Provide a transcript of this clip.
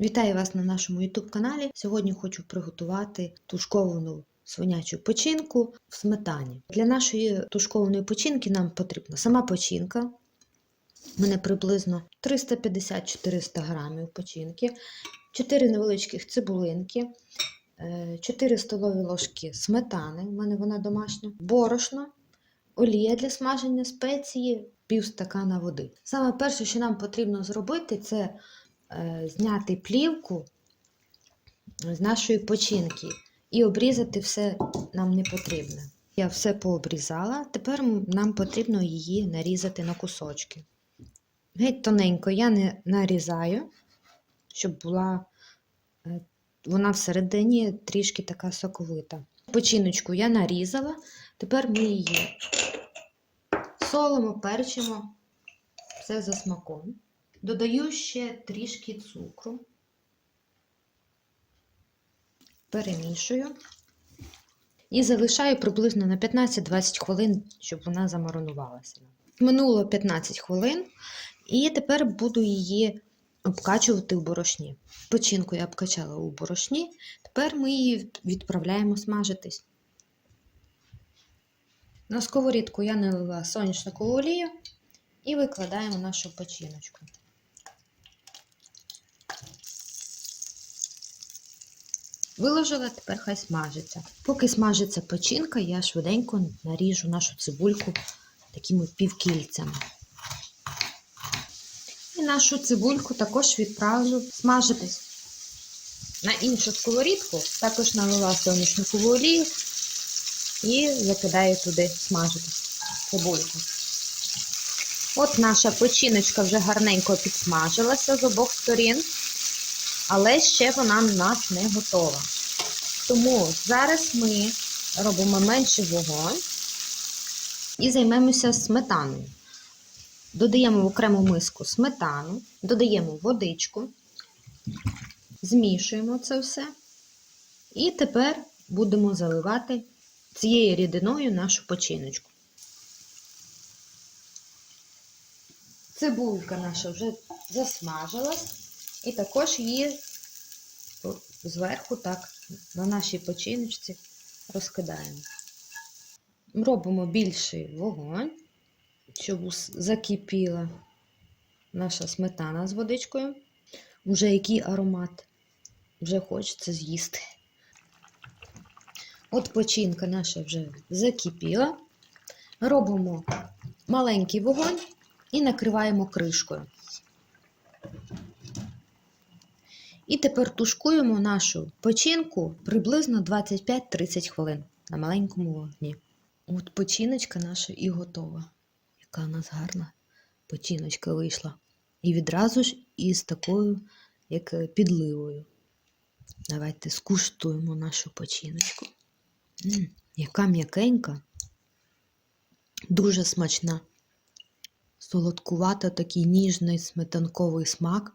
Вітаю вас на нашому YouTube каналі. Сьогодні хочу приготувати тушковану свинячу печінку в сметані. Для нашої тушкованої печінки нам потрібна сама печінка. У мене приблизно 350-400 грамів печінки, 4 невеличких цибулинки, 4 столові ложки сметани, у мене вона домашня, борошно, олія для смаження спеції, пів стакана води. Саме перше, що нам потрібно зробити, це е, зняти плівку з нашої печінки і обрізати все нам не потрібно. Я все пообрізала, тепер нам потрібно її нарізати на кусочки. Геть тоненько я не нарізаю, щоб була е, вона всередині трішки така соковита. Печіночку я нарізала, тепер ми її солимо, перчимо, все за смаком. Додаю ще трішки цукру, перемішую і залишаю приблизно на 15-20 хвилин, щоб вона замаринувалася. Минуло 15 хвилин, і тепер буду її обкачувати у борошні. Печінку я обкачала у борошні, тепер ми її відправляємо смажитись. На сковорідку я налила соняшникову олію і викладаємо нашу печіночку. Виложила, тепер хай смажиться. Поки смажиться печінка, я швиденько наріжу нашу цибульку такими півкільцями. І нашу цибульку також відправлю смажитись. На іншу сковорідку також налила соняшникову олію і закидаю туди смажитись цибульку. От наша печіночка вже гарненько підсмажилася з обох сторін, але ще вона в нас не готова. Тому зараз ми робимо менший вогонь і займемося сметаною. Додаємо в окрему миску сметану, додаємо водичку, змішуємо це все. І тепер будемо заливати цією рідиною нашу печіночку. Цибулька наша вже засмажилась, і також її зверху так на нашій печіночці розкидаємо. Робимо більший вогонь, щоб закипіла наша сметана з водичкою. Уже який аромат, вже хочеться з'їсти. От печінка наша вже закипіла. Робимо маленький вогонь і накриваємо кришкою. І тепер тушкуємо нашу печінку приблизно 25-30 хвилин на маленькому вогні. От печіночка наша і готова. Яка у нас гарна печіночка вийшла. І відразу ж із такою, як підливою. Давайте скуштуємо нашу печіночку. М -м, яка м'якенька, дуже смачна. Солодкувато такий ніжний сметанковий смак.